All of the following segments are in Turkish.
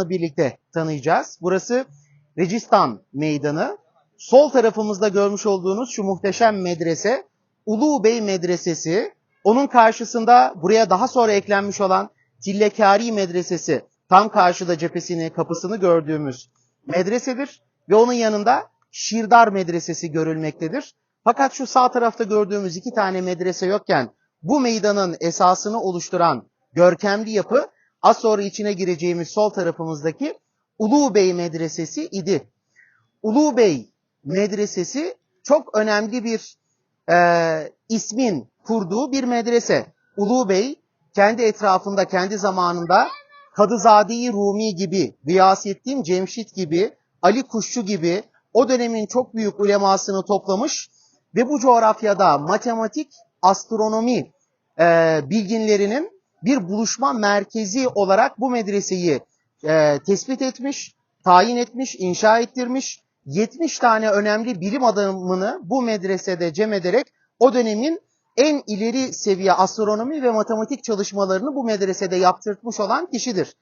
birlikte tanıyacağız. Burası Recistan Meydanı. Sol tarafımızda görmüş olduğunuz şu muhteşem medrese Ulu Bey Medresesi. Onun karşısında buraya daha sonra eklenmiş olan Tillekari Medresesi. Tam karşıda cephesini, kapısını gördüğümüz medresedir. Ve onun yanında Şirdar Medresesi görülmektedir. Fakat şu sağ tarafta gördüğümüz iki tane medrese yokken bu meydanın esasını oluşturan görkemli yapı az sonra içine gireceğimiz sol tarafımızdaki Ulu Bey Medresesi idi. Ulu Bey Medresesi çok önemli bir e, ismin kurduğu bir medrese. Ulu Bey kendi etrafında, kendi zamanında Kadızade-i Rumi gibi, Gıyasettin Cemşit gibi, Ali Kuşçu gibi o dönemin çok büyük ulemasını toplamış ve bu coğrafyada matematik, astronomi e, bilginlerinin bir buluşma merkezi olarak bu medreseyi e, tespit etmiş, tayin etmiş, inşa ettirmiş. 70 tane önemli bilim adamını bu medresede cem ederek o dönemin en ileri seviye astronomi ve matematik çalışmalarını bu medresede yaptırtmış olan kişidir.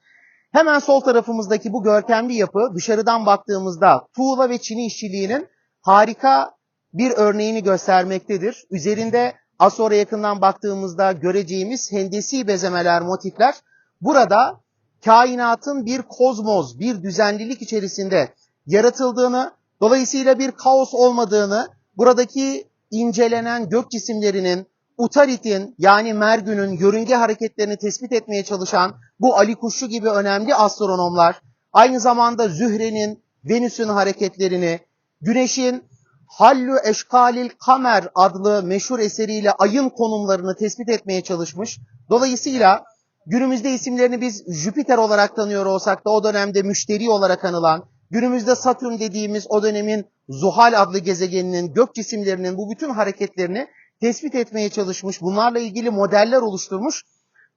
Hemen sol tarafımızdaki bu görkemli yapı dışarıdan baktığımızda tuğla ve çini işçiliğinin harika bir örneğini göstermektedir. Üzerinde az sonra yakından baktığımızda göreceğimiz hendesi bezemeler, motifler burada kainatın bir kozmos, bir düzenlilik içerisinde yaratıldığını, dolayısıyla bir kaos olmadığını, buradaki incelenen gök cisimlerinin, Utarit'in yani Mergün'ün yörünge hareketlerini tespit etmeye çalışan bu Ali Kuşçu gibi önemli astronomlar, aynı zamanda Zühre'nin, Venüs'ün hareketlerini, Güneş'in Hallü Eşkalil Kamer adlı meşhur eseriyle ayın konumlarını tespit etmeye çalışmış. Dolayısıyla günümüzde isimlerini biz Jüpiter olarak tanıyor olsak da o dönemde müşteri olarak anılan, günümüzde Satürn dediğimiz o dönemin Zuhal adlı gezegeninin gök cisimlerinin bu bütün hareketlerini tespit etmeye çalışmış. Bunlarla ilgili modeller oluşturmuş.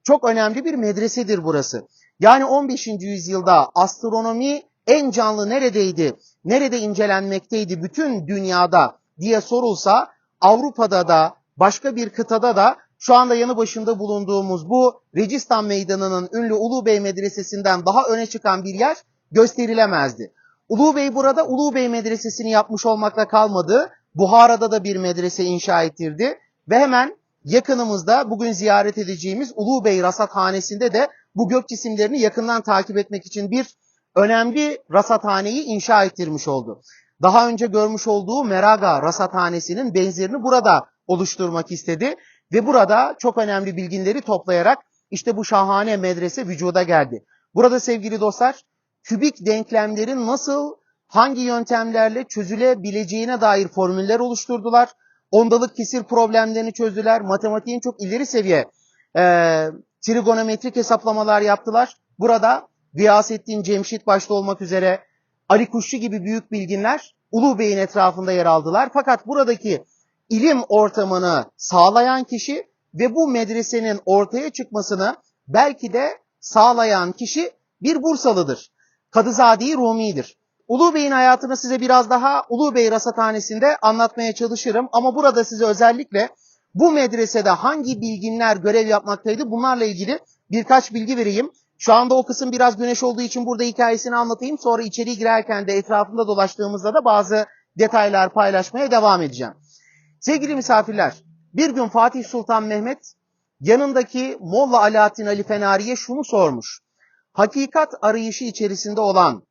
Çok önemli bir medresedir burası. Yani 15. yüzyılda astronomi en canlı neredeydi? Nerede incelenmekteydi bütün dünyada diye sorulsa Avrupa'da da başka bir kıtada da şu anda yanı başında bulunduğumuz bu Recistan Meydanı'nın ünlü Ulu Bey Medresesi'nden daha öne çıkan bir yer gösterilemezdi. Ulu Bey burada Ulu Bey Medresesi'ni yapmış olmakla kalmadı. Buhara'da da bir medrese inşa ettirdi ve hemen yakınımızda bugün ziyaret edeceğimiz Ulu Bey Rasathanesi'nde de bu gök cisimlerini yakından takip etmek için bir önemli rasathaneyi inşa ettirmiş oldu. Daha önce görmüş olduğu Meraga Rasathanesi'nin benzerini burada oluşturmak istedi ve burada çok önemli bilginleri toplayarak işte bu şahane medrese vücuda geldi. Burada sevgili dostlar kübik denklemlerin nasıl hangi yöntemlerle çözülebileceğine dair formüller oluşturdular. Ondalık kesir problemlerini çözdüler. Matematiğin çok ileri seviye e, trigonometrik hesaplamalar yaptılar. Burada Gıyasettin Cemşit başta olmak üzere Ali Kuşçu gibi büyük bilginler Ulu Bey'in etrafında yer aldılar. Fakat buradaki ilim ortamını sağlayan kişi ve bu medresenin ortaya çıkmasını belki de sağlayan kişi bir Bursalıdır. Kadızade-i Rumi'dir. Ulu Bey'in hayatını size biraz daha Ulu Bey Rasathanesi'nde anlatmaya çalışırım. Ama burada size özellikle bu medresede hangi bilginler görev yapmaktaydı bunlarla ilgili birkaç bilgi vereyim. Şu anda o kısım biraz güneş olduğu için burada hikayesini anlatayım. Sonra içeri girerken de etrafında dolaştığımızda da bazı detaylar paylaşmaya devam edeceğim. Sevgili misafirler, bir gün Fatih Sultan Mehmet yanındaki Molla Alaaddin Ali Fenari'ye şunu sormuş. Hakikat arayışı içerisinde olan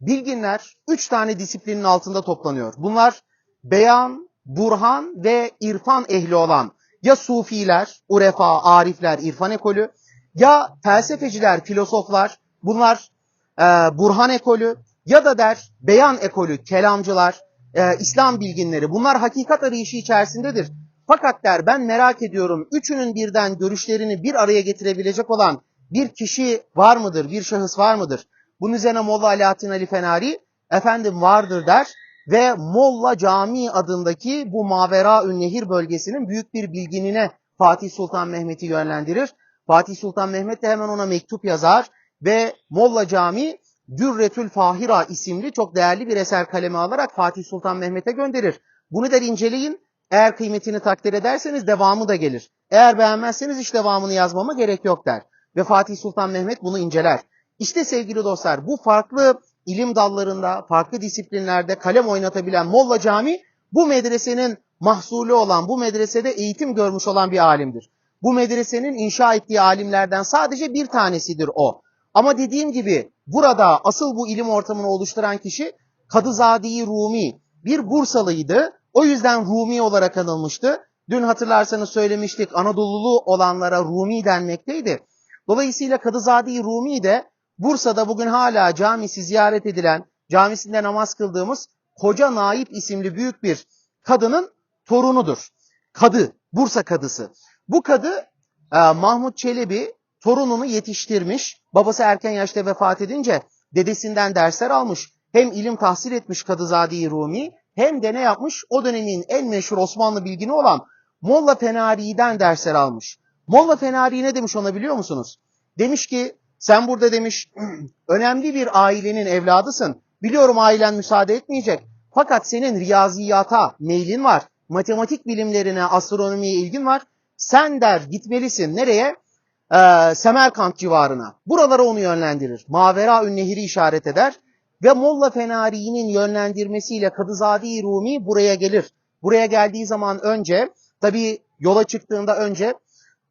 bilginler üç tane disiplinin altında toplanıyor. Bunlar beyan, burhan ve irfan ehli olan ya sufiler, urefa, arifler, irfan ekolü ya felsefeciler, filozoflar bunlar e, burhan ekolü ya da der beyan ekolü, kelamcılar, e, İslam bilginleri bunlar hakikat arayışı içerisindedir. Fakat der ben merak ediyorum üçünün birden görüşlerini bir araya getirebilecek olan bir kişi var mıdır, bir şahıs var mıdır? Bunun üzerine Molla Alaaddin Ali Fenari efendim vardır der ve Molla Camii adındaki bu Mavera Nehir bölgesinin büyük bir bilginine Fatih Sultan Mehmet'i yönlendirir. Fatih Sultan Mehmet de hemen ona mektup yazar ve Molla Camii Dürretül Fahira isimli çok değerli bir eser kaleme alarak Fatih Sultan Mehmet'e gönderir. Bunu der inceleyin. Eğer kıymetini takdir ederseniz devamı da gelir. Eğer beğenmezseniz hiç devamını yazmama gerek yok der. Ve Fatih Sultan Mehmet bunu inceler. İşte sevgili dostlar bu farklı ilim dallarında, farklı disiplinlerde kalem oynatabilen Molla Cami bu medresenin mahsulü olan, bu medresede eğitim görmüş olan bir alimdir. Bu medresenin inşa ettiği alimlerden sadece bir tanesidir o. Ama dediğim gibi burada asıl bu ilim ortamını oluşturan kişi Kadızade-i Rumi, bir Bursalıydı. O yüzden Rumi olarak anılmıştı. Dün hatırlarsanız söylemiştik Anadolulu olanlara Rumi denmekteydi. Dolayısıyla Kadızade-i Rumi de Bursa'da bugün hala camisi ziyaret edilen, camisinde namaz kıldığımız Koca Naip isimli büyük bir kadının torunudur. Kadı, Bursa kadısı. Bu kadı e, Mahmut Çelebi torununu yetiştirmiş. Babası erken yaşta vefat edince dedesinden dersler almış. Hem ilim tahsil etmiş Kadızade-i Rumi hem de ne yapmış? O dönemin en meşhur Osmanlı bilgini olan Molla Fenari'den dersler almış. Molla Fenari ne demiş ona biliyor musunuz? Demiş ki sen burada demiş önemli bir ailenin evladısın. Biliyorum ailen müsaade etmeyecek. Fakat senin riyaziyata meylin var. Matematik bilimlerine, astronomiye ilgin var. Sen der gitmelisin. Nereye? Ee, Semerkant civarına. Buralara onu yönlendirir. Mavera Nehri işaret eder. Ve Molla Fenari'nin yönlendirmesiyle Kadızade-i Rumi buraya gelir. Buraya geldiği zaman önce, tabii yola çıktığında önce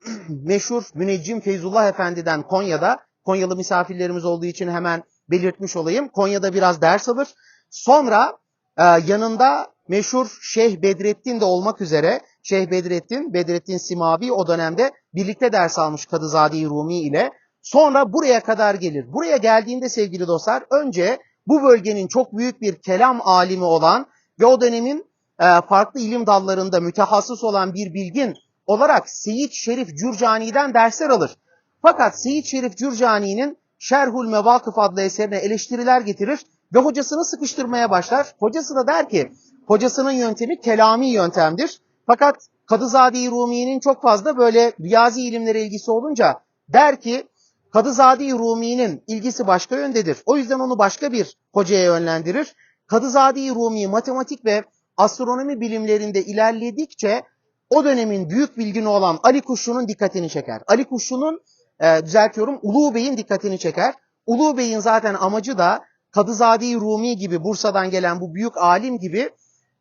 meşhur müneccim Feyzullah Efendi'den Konya'da, Konyalı misafirlerimiz olduğu için hemen belirtmiş olayım. Konya'da biraz ders alır. Sonra e, yanında meşhur Şeyh Bedrettin de olmak üzere Şeyh Bedrettin, Bedrettin Simavi o dönemde birlikte ders almış Kadızade-i Rumi ile. Sonra buraya kadar gelir. Buraya geldiğinde sevgili dostlar önce bu bölgenin çok büyük bir kelam alimi olan ve o dönemin e, farklı ilim dallarında mütehassıs olan bir bilgin olarak Seyit Şerif Cürcani'den dersler alır. Fakat Seyit Şerif Cürcani'nin Şerhul Mevakıf adlı eserine eleştiriler getirir ve hocasını sıkıştırmaya başlar. Hocası da der ki, hocasının yöntemi kelami yöntemdir. Fakat Kadızade-i Rumi'nin çok fazla böyle riyazi ilimlere ilgisi olunca der ki, Kadızade-i Rumi'nin ilgisi başka yöndedir. O yüzden onu başka bir hocaya yönlendirir. Kadızade-i Rumi matematik ve astronomi bilimlerinde ilerledikçe o dönemin büyük bilgini olan Ali Kuşlu'nun dikkatini çeker. Ali Kuşlu'nun, e, düzeltiyorum, Ulu Bey'in dikkatini çeker. Ulu Bey'in zaten amacı da Kadızade-i Rumi gibi, Bursa'dan gelen bu büyük alim gibi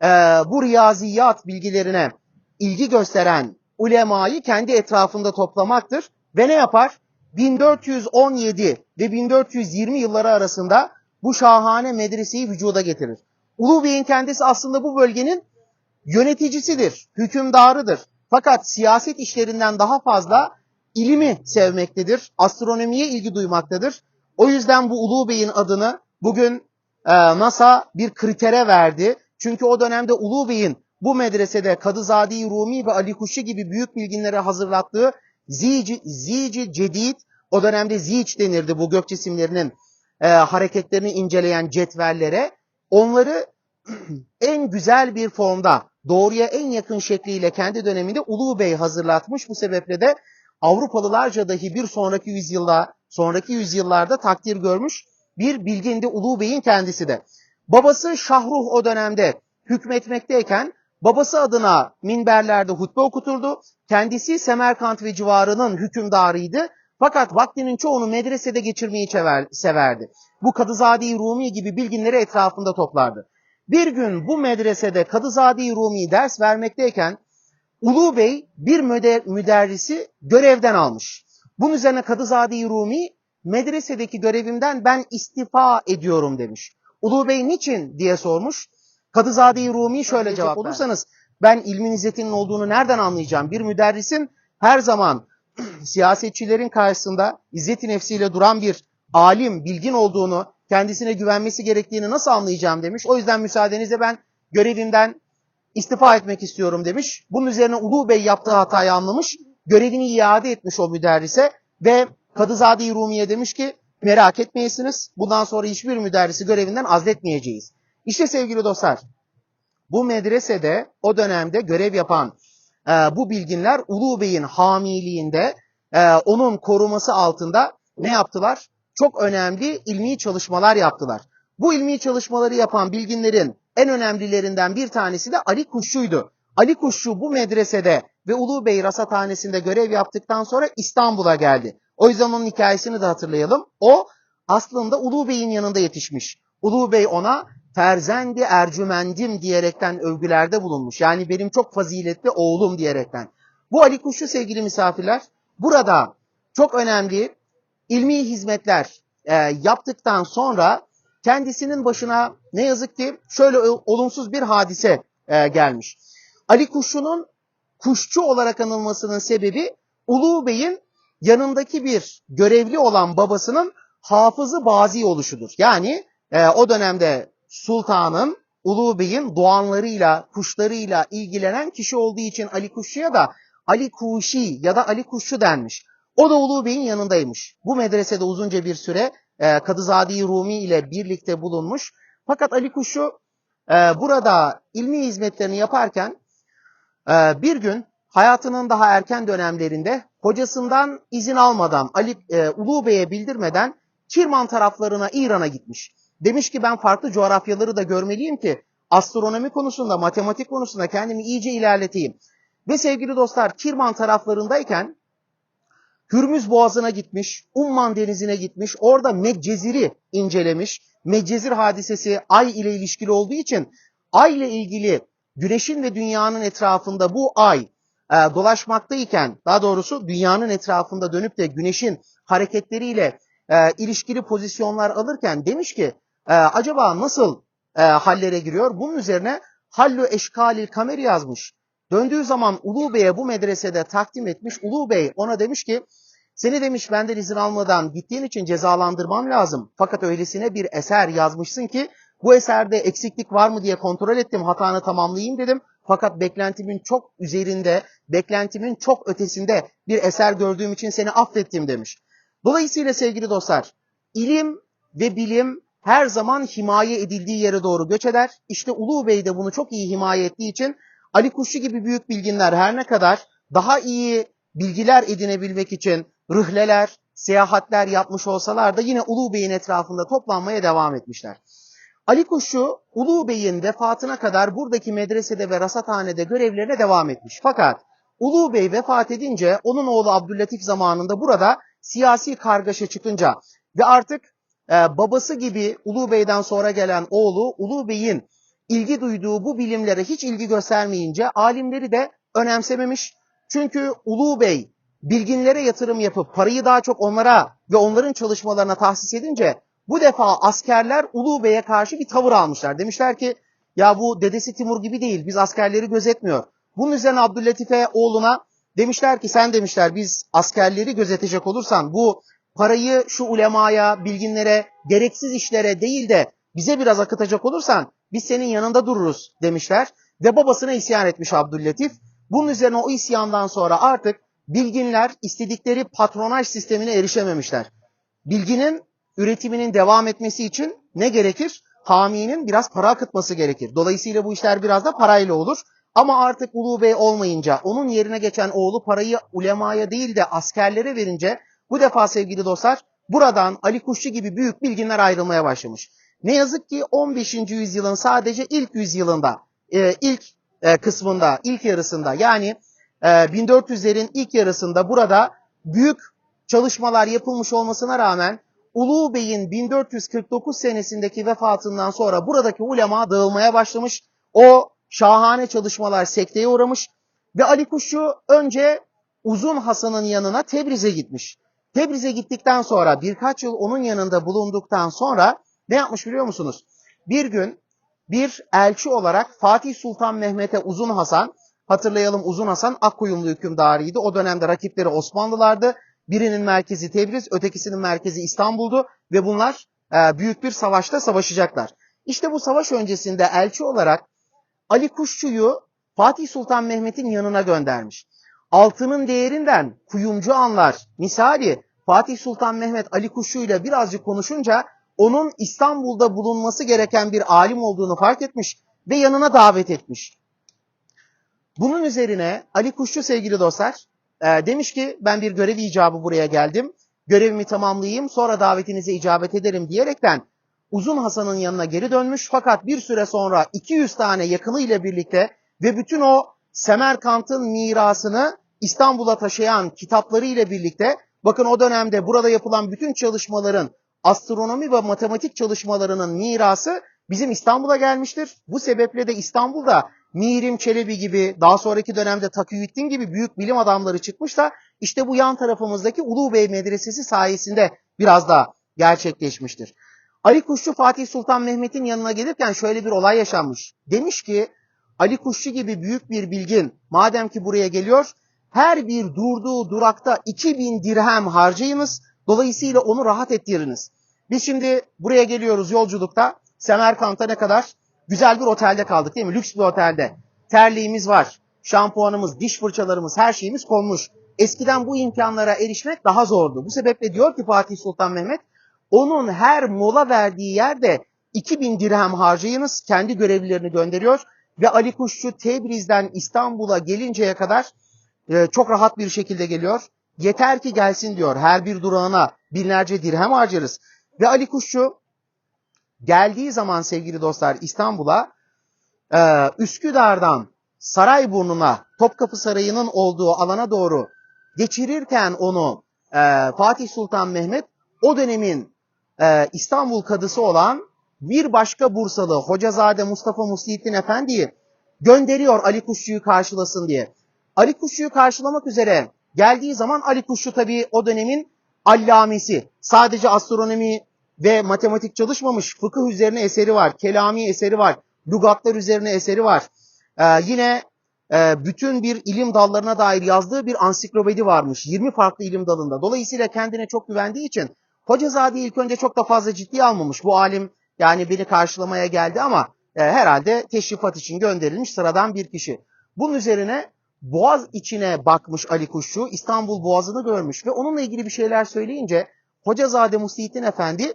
e, bu riyaziyat bilgilerine ilgi gösteren ulemayı kendi etrafında toplamaktır. Ve ne yapar? 1417 ve 1420 yılları arasında bu şahane medreseyi vücuda getirir. Ulu Bey'in kendisi aslında bu bölgenin yöneticisidir, hükümdarıdır. Fakat siyaset işlerinden daha fazla ilimi sevmektedir, astronomiye ilgi duymaktadır. O yüzden bu Ulu Bey'in adını bugün e, NASA bir kritere verdi. Çünkü o dönemde Ulu Bey'in bu medresede Kadızade-i Rumi ve Ali Kuşi gibi büyük bilginlere hazırlattığı Zici, Zici Cedid, o dönemde Zic denirdi bu gök cisimlerinin e, hareketlerini inceleyen cetvellere. Onları en güzel bir formda, doğruya en yakın şekliyle kendi döneminde Ulu Bey hazırlatmış. Bu sebeple de Avrupalılarca dahi bir sonraki yüzyılda, sonraki yüzyıllarda takdir görmüş bir bilgindi Ulu Bey'in kendisi de. Babası Şahruh o dönemde hükmetmekteyken babası adına minberlerde hutbe okuturdu. Kendisi Semerkant ve civarının hükümdarıydı. Fakat vaktinin çoğunu medresede geçirmeyi severdi. Bu Kadızade-i Rumi gibi bilginleri etrafında toplardı. Bir gün bu medresede Kadızade-i Rumi ders vermekteyken Ulu Bey bir müder müderrisi görevden almış. Bunun üzerine Kadızade-i Rumi medresedeki görevimden ben istifa ediyorum demiş. Ulu Bey niçin diye sormuş. Kadızade-i Rumi şöyle cevap olursanız ben ilmin izzetinin olduğunu nereden anlayacağım? Bir müderrisin her zaman siyasetçilerin karşısında izzeti nefsiyle duran bir alim, bilgin olduğunu, kendisine güvenmesi gerektiğini nasıl anlayacağım demiş. O yüzden müsaadenizle ben görevimden istifa etmek istiyorum demiş. Bunun üzerine Ulu Bey yaptığı hatayı anlamış, görevini iade etmiş o müderrise ve Kadızade-i Rumiye demiş ki merak etmeyesiniz. Bundan sonra hiçbir müderrisi görevinden azletmeyeceğiz. İşte sevgili dostlar bu medresede o dönemde görev yapan e, bu bilginler Ulu Bey'in hamiliğinde e, onun koruması altında ne yaptılar? Çok önemli ilmi çalışmalar yaptılar. Bu ilmi çalışmaları yapan bilginlerin en önemlilerinden bir tanesi de Ali Kuşçu'ydu. Ali Kuşçu bu medresede ve Ulu Bey Rasathanesi'nde görev yaptıktan sonra İstanbul'a geldi. O yüzden onun hikayesini de hatırlayalım. O aslında Ulu Bey'in yanında yetişmiş. Ulu Bey ona Ferzendi Ercümendim diyerekten övgülerde bulunmuş. Yani benim çok faziletli oğlum diyerekten. Bu Ali Kuşçu sevgili misafirler burada çok önemli ilmi hizmetler e, yaptıktan sonra kendisinin başına ne yazık ki şöyle olumsuz bir hadise e, gelmiş. Ali Kuşçu'nun kuşçu olarak anılmasının sebebi Ulu Bey'in yanındaki bir görevli olan babasının hafızı bazi oluşudur. Yani e, o dönemde sultanın Ulu Bey'in doğanlarıyla, kuşlarıyla ilgilenen kişi olduğu için Ali Kuşçu'ya da Ali Kuşi ya da Ali Kuşçu denmiş. O da Ulu Bey'in yanındaymış. Bu medresede uzunca bir süre e, Kadızade-i Rumi ile birlikte bulunmuş. Fakat Ali Kuşçu e, burada ilmi hizmetlerini yaparken e, bir gün hayatının daha erken dönemlerinde hocasından izin almadan Ali e, Ulu Bey'e bildirmeden Kirman taraflarına İran'a gitmiş. Demiş ki ben farklı coğrafyaları da görmeliyim ki astronomi konusunda, matematik konusunda kendimi iyice ilerleteyim. Ve sevgili dostlar Kirman taraflarındayken Hürmüz Boğazı'na gitmiş, Umman Denizi'ne gitmiş, orada Meccezir'i incelemiş. Meccezir hadisesi ay ile ilişkili olduğu için ay ile ilgili güneşin ve dünyanın etrafında bu ay e, dolaşmaktayken, daha doğrusu dünyanın etrafında dönüp de güneşin hareketleriyle e, ilişkili pozisyonlar alırken demiş ki e, acaba nasıl e, hallere giriyor? Bunun üzerine Hallu Eşkalil Kamer yazmış. Döndüğü zaman Ulu Bey'e bu medresede takdim etmiş. Ulu Bey ona demiş ki seni demiş benden izin almadan gittiğin için cezalandırmam lazım. Fakat öylesine bir eser yazmışsın ki bu eserde eksiklik var mı diye kontrol ettim. Hatanı tamamlayayım dedim. Fakat beklentimin çok üzerinde, beklentimin çok ötesinde bir eser gördüğüm için seni affettim demiş. Dolayısıyla sevgili dostlar, ilim ve bilim her zaman himaye edildiği yere doğru göç eder. İşte Ulu Bey de bunu çok iyi himaye ettiği için Ali Kuşçu gibi büyük bilginler her ne kadar daha iyi bilgiler edinebilmek için rıhleler, seyahatler yapmış olsalar da yine Ulu Bey'in etrafında toplanmaya devam etmişler. Ali Kuşçu Ulu Bey'in vefatına kadar buradaki medresede ve rasathanede görevlerine devam etmiş. Fakat Ulu Bey vefat edince onun oğlu Abdüllatif zamanında burada siyasi kargaşa çıkınca ve artık e, babası gibi Ulu Bey'den sonra gelen oğlu Ulu Bey'in ilgi duyduğu bu bilimlere hiç ilgi göstermeyince alimleri de önemsememiş. Çünkü Ulu Bey bilginlere yatırım yapıp parayı daha çok onlara ve onların çalışmalarına tahsis edince bu defa askerler Ulu Bey'e karşı bir tavır almışlar. Demişler ki ya bu dedesi Timur gibi değil biz askerleri gözetmiyor. Bunun üzerine Abdüllatif'e oğluna demişler ki sen demişler biz askerleri gözetecek olursan bu parayı şu ulemaya, bilginlere, gereksiz işlere değil de bize biraz akıtacak olursan biz senin yanında dururuz demişler. Ve babasına isyan etmiş Abdüllatif. Bunun üzerine o isyandan sonra artık bilginler istedikleri patronaj sistemine erişememişler. Bilginin üretiminin devam etmesi için ne gerekir? Haminin biraz para akıtması gerekir. Dolayısıyla bu işler biraz da parayla olur. Ama artık Ulu Bey olmayınca onun yerine geçen oğlu parayı ulemaya değil de askerlere verince bu defa sevgili dostlar buradan Ali Kuşçu gibi büyük bilginler ayrılmaya başlamış. Ne yazık ki 15. yüzyılın sadece ilk yüzyılında, e, ilk e, kısmında, ilk yarısında yani e, 1400'lerin ilk yarısında burada büyük çalışmalar yapılmış olmasına rağmen Ulu Bey'in 1449 senesindeki vefatından sonra buradaki ulema dağılmaya başlamış. O şahane çalışmalar sekteye uğramış ve Ali Kuşçu önce Uzun Hasan'ın yanına Tebriz'e gitmiş. Tebriz'e gittikten sonra birkaç yıl onun yanında bulunduktan sonra ne yapmış biliyor musunuz? Bir gün bir elçi olarak Fatih Sultan Mehmet'e Uzun Hasan, hatırlayalım Uzun Hasan Akkuyumlu hükümdarıydı. O dönemde rakipleri Osmanlılardı. Birinin merkezi Tebriz, ötekisinin merkezi İstanbul'du ve bunlar e, büyük bir savaşta savaşacaklar. İşte bu savaş öncesinde elçi olarak Ali Kuşçu'yu Fatih Sultan Mehmet'in yanına göndermiş. Altının değerinden kuyumcu anlar. Misali Fatih Sultan Mehmet Ali Kuşçu ile birazcık konuşunca onun İstanbul'da bulunması gereken bir alim olduğunu fark etmiş ve yanına davet etmiş. Bunun üzerine Ali Kuşçu sevgili dostlar e, demiş ki ben bir görev icabı buraya geldim. Görevimi tamamlayayım sonra davetinize icabet ederim diyerekten Uzun Hasan'ın yanına geri dönmüş fakat bir süre sonra 200 tane yakını ile birlikte ve bütün o Semerkant'ın mirasını İstanbul'a taşıyan kitapları ile birlikte bakın o dönemde burada yapılan bütün çalışmaların astronomi ve matematik çalışmalarının mirası bizim İstanbul'a gelmiştir. Bu sebeple de İstanbul'da Mirim Çelebi gibi daha sonraki dönemde Takiyüddin gibi büyük bilim adamları çıkmış da işte bu yan tarafımızdaki Ulu Bey Medresesi sayesinde biraz da gerçekleşmiştir. Ali Kuşçu Fatih Sultan Mehmet'in yanına gelirken şöyle bir olay yaşanmış. Demiş ki Ali Kuşçu gibi büyük bir bilgin madem ki buraya geliyor her bir durduğu durakta 2000 dirhem harcayınız. Dolayısıyla onu rahat ettiriniz. Biz şimdi buraya geliyoruz yolculukta. Semerkant'a ne kadar? Güzel bir otelde kaldık değil mi? Lüks bir otelde. Terliğimiz var. Şampuanımız, diş fırçalarımız, her şeyimiz konmuş. Eskiden bu imkanlara erişmek daha zordu. Bu sebeple diyor ki Fatih Sultan Mehmet, onun her mola verdiği yerde 2000 dirhem harcayınız. Kendi görevlilerini gönderiyor. Ve Ali Kuşçu Tebriz'den İstanbul'a gelinceye kadar e, çok rahat bir şekilde geliyor. Yeter ki gelsin diyor. Her bir durağına binlerce dirhem harcarız. Ve Ali Kuşçu geldiği zaman sevgili dostlar İstanbul'a e, Üsküdar'dan Sarayburnu'na Topkapı Sarayı'nın olduğu alana doğru geçirirken onu e, Fatih Sultan Mehmet o dönemin e, İstanbul kadısı olan bir başka Bursalı Hocazade Mustafa Muslihittin Efendi'yi gönderiyor Ali Kuşçu'yu karşılasın diye. Ali Kuşçu'yu karşılamak üzere geldiği zaman Ali Kuşçu tabii o dönemin allamesi. Sadece astronomi ve matematik çalışmamış. Fıkıh üzerine eseri var. Kelami eseri var. Lugatlar üzerine eseri var. Ee, yine e, bütün bir ilim dallarına dair yazdığı bir ansiklopedi varmış. 20 farklı ilim dalında. Dolayısıyla kendine çok güvendiği için Hocazade ilk önce çok da fazla ciddiye almamış. Bu alim yani beni karşılamaya geldi ama e, herhalde teşrifat için gönderilmiş sıradan bir kişi. Bunun üzerine Boğaz içine bakmış Ali Kuşçu, İstanbul Boğazı'nı görmüş ve onunla ilgili bir şeyler söyleyince Hocazade Muslihittin Efendi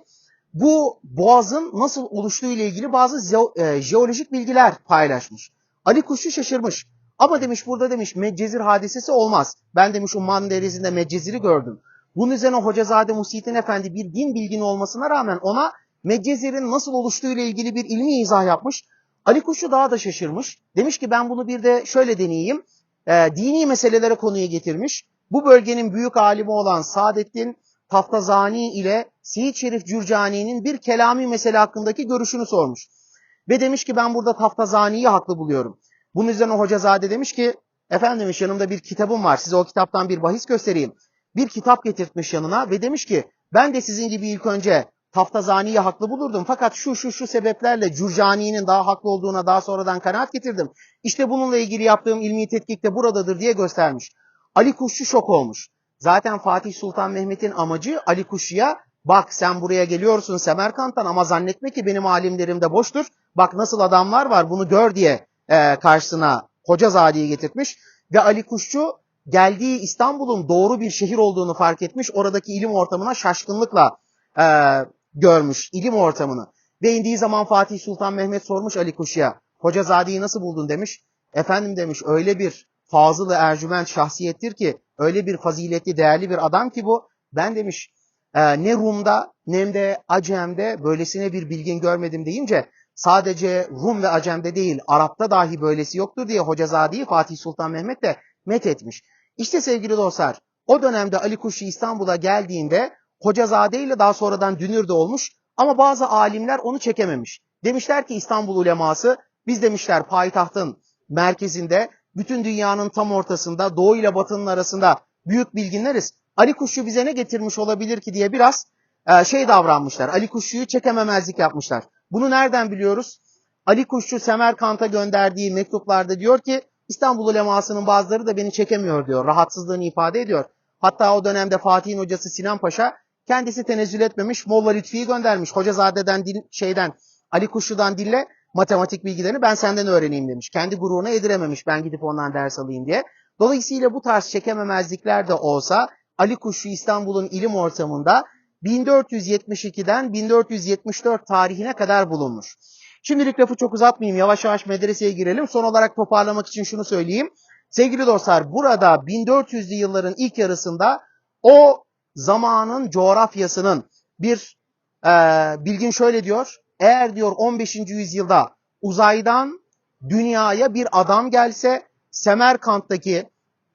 bu boğazın nasıl oluştuğu ile ilgili bazı e, jeolojik bilgiler paylaşmış. Ali Kuşçu şaşırmış. Ama demiş burada demiş Medcezir hadisesi olmaz. Ben demiş Umman Denizi'nde Medcezir'i gördüm. Bunun üzerine Hocazade Muslihittin Efendi bir din bilgini olmasına rağmen ona Medcezir'in nasıl oluştuğu ile ilgili bir ilmi izah yapmış. Ali Kuşçu daha da şaşırmış. Demiş ki ben bunu bir de şöyle deneyeyim. E, dini meselelere konuya getirmiş. Bu bölgenin büyük alimi olan Saadettin Taftazani ile Seyit Şerif Cürcani'nin bir kelami mesele hakkındaki görüşünü sormuş. Ve demiş ki ben burada Taftazani'yi haklı buluyorum. Bunun üzerine Hocazade demiş ki efendim demiş yanımda bir kitabım var size o kitaptan bir bahis göstereyim. Bir kitap getirtmiş yanına ve demiş ki ben de sizin gibi ilk önce Taftazani'yi haklı bulurdum fakat şu şu şu sebeplerle Cürcani'nin daha haklı olduğuna daha sonradan kanaat getirdim. İşte bununla ilgili yaptığım ilmi tetkik de buradadır diye göstermiş. Ali Kuşçu şok olmuş. Zaten Fatih Sultan Mehmet'in amacı Ali Kuşçu'ya bak sen buraya geliyorsun Semerkant'tan ama zannetme ki benim alimlerim de boştur. Bak nasıl adamlar var bunu gör diye e, karşısına Hocazade'yi getirtmiş. Ve Ali Kuşçu geldiği İstanbul'un doğru bir şehir olduğunu fark etmiş. Oradaki ilim ortamına şaşkınlıkla e, görmüş ilim ortamını. Ve indiği zaman Fatih Sultan Mehmet sormuş Ali Kuşçu'ya Hocazade'yi nasıl buldun demiş. Efendim demiş öyle bir fazıl ercüment şahsiyettir ki öyle bir faziletli değerli bir adam ki bu. Ben demiş e, ne Rum'da ne de Acem'de böylesine bir bilgin görmedim deyince sadece Rum ve Acem'de değil Arap'ta dahi böylesi yoktur diye Hocazade'yi Fatih Sultan Mehmet de met etmiş. İşte sevgili dostlar o dönemde Ali Kuşçu İstanbul'a geldiğinde Hocazade ile daha sonradan dünür de olmuş ama bazı alimler onu çekememiş. Demişler ki İstanbul uleması biz demişler payitahtın merkezinde bütün dünyanın tam ortasında doğu ile batının arasında büyük bilginleriz. Ali Kuşçu bize ne getirmiş olabilir ki diye biraz e, şey davranmışlar. Ali Kuşçu'yu çekememezlik yapmışlar. Bunu nereden biliyoruz? Ali Kuşçu Semerkant'a gönderdiği mektuplarda diyor ki İstanbul ulemasının bazıları da beni çekemiyor diyor. Rahatsızlığını ifade ediyor. Hatta o dönemde Fatih'in hocası Sinan Paşa kendisi tenezzül etmemiş. Molla Lütfi'yi göndermiş. Hocazade'den dil, şeyden Ali Kuşçu'dan dille matematik bilgilerini ben senden öğreneyim demiş. Kendi gururuna yedirememiş ben gidip ondan ders alayım diye. Dolayısıyla bu tarz çekememezlikler de olsa Ali Kuşçu İstanbul'un ilim ortamında 1472'den 1474 tarihine kadar bulunmuş. Şimdilik lafı çok uzatmayayım. Yavaş yavaş medreseye girelim. Son olarak toparlamak için şunu söyleyeyim. Sevgili dostlar burada 1400'lü yılların ilk yarısında o zamanın coğrafyasının bir e, bilgin şöyle diyor. Eğer diyor 15. yüzyılda uzaydan dünyaya bir adam gelse Semerkant'taki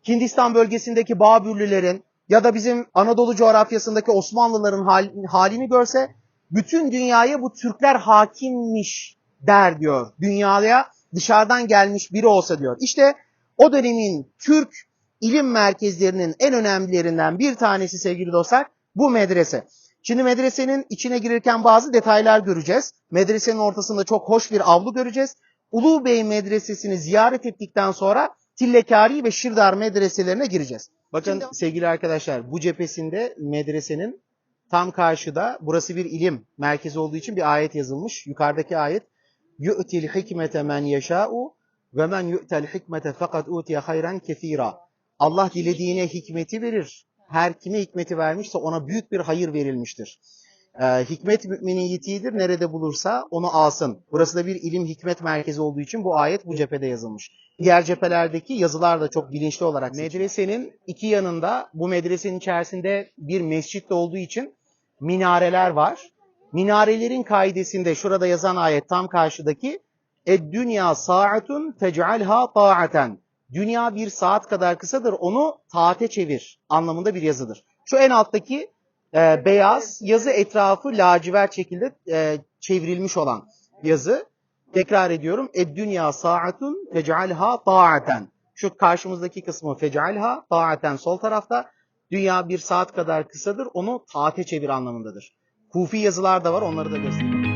Hindistan bölgesindeki Babürlülerin ya da bizim Anadolu coğrafyasındaki Osmanlıların hal- halini görse bütün dünyaya bu Türkler hakimmiş der diyor. Dünyaya dışarıdan gelmiş biri olsa diyor. İşte o dönemin Türk ilim merkezlerinin en önemlilerinden bir tanesi sevgili dostlar bu medrese. Şimdi medresenin içine girirken bazı detaylar göreceğiz. Medresenin ortasında çok hoş bir avlu göreceğiz. Ulu Bey Medresesi'ni ziyaret ettikten sonra Tillekari ve Şirdar medreselerine gireceğiz. Bakın Şimdi- sevgili arkadaşlar bu cephesinde medresenin tam karşıda burası bir ilim merkezi olduğu için bir ayet yazılmış. Yukarıdaki ayet yu'til hikmete men yeşâ'u ve men yu'tel hikmete fakat utiye hayran kefira. Allah dilediğine hikmeti verir. Her kime hikmeti vermişse ona büyük bir hayır verilmiştir. Ee, hikmet müminin yitiğidir. Nerede bulursa onu alsın. Burası da bir ilim hikmet merkezi olduğu için bu ayet bu cephede yazılmış. Diğer cephelerdeki yazılar da çok bilinçli olarak seçilmiş. Medresenin iki yanında bu medresenin içerisinde bir mescit de olduğu için minareler var. Minarelerin kaidesinde şurada yazan ayet tam karşıdaki Ed dünya saatun tec'alha ta'aten. Dünya bir saat kadar kısadır onu taate çevir anlamında bir yazıdır. Şu en alttaki e, beyaz yazı etrafı lacivert şekilde e, çevrilmiş olan yazı. Tekrar ediyorum. Ed dünya saatun tec'alha ta'aten. Şu karşımızdaki kısmı fec'alha ta'aten sol tarafta. Dünya bir saat kadar kısadır onu taate çevir anlamındadır. Kufi yazılar da var onları da göstereyim.